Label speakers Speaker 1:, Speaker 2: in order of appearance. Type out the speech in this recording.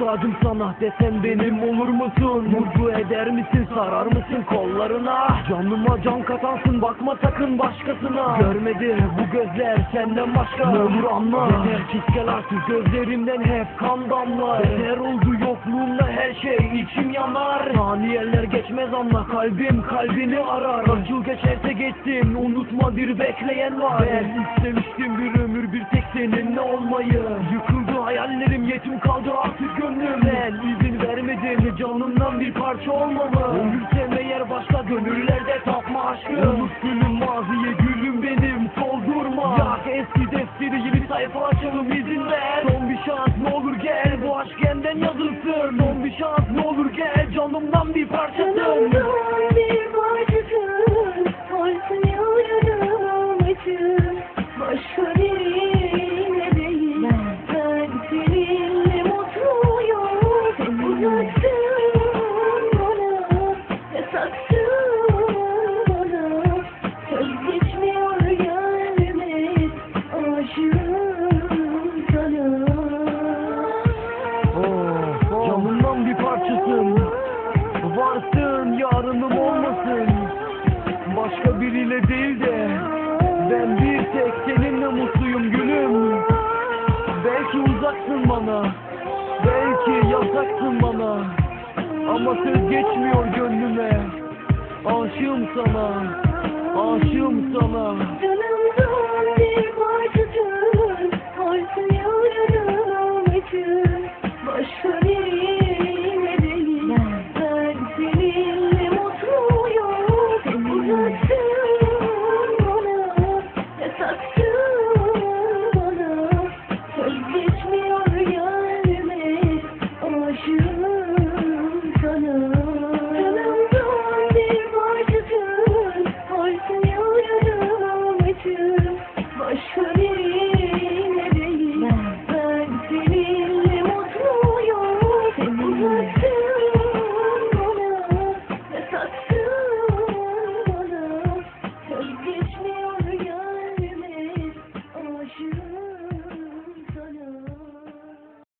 Speaker 1: Muhtacım sana desen benim olur musun? Mutlu eder misin sarar mısın kollarına? Canıma can katansın bakma sakın başkasına. Görmedi bu gözler senden başka. Ne olur anla. Yeter çiz gel artık gözlerimden hep kan damlar. Beter oldu yokluğumda her şey içim yanar. Saniyeler geçmez ama kalbim kalbini arar. Kaç yıl geçerse geçsin unutma bir bekleyen var. Ben istemiştim bir ömür bir tek seninle olmayı. Yıkıldı hayallerim yetim kaldı canımdan bir parça olmamı Ömür sevmeyer başka gönüllerde tapma aşkı Unut gülüm maziye gülüm benim soldurma Yak eski defteri yeni sayfa açalım izin ver Son bir şans ne olur gel bu aşk yeniden yazılsın. Son bir şans ne olur gel Canımdan bir parçasın
Speaker 2: Başka biriyle değil
Speaker 1: de Ben bir tek seninle mutluyum gülüm. Belki uzaksın bana Belki yasaksın bana. Ama söz geçmiyor gönlüme Aşığım sana Aşığım sana.
Speaker 2: Canımdan bir parçası Shouldn't.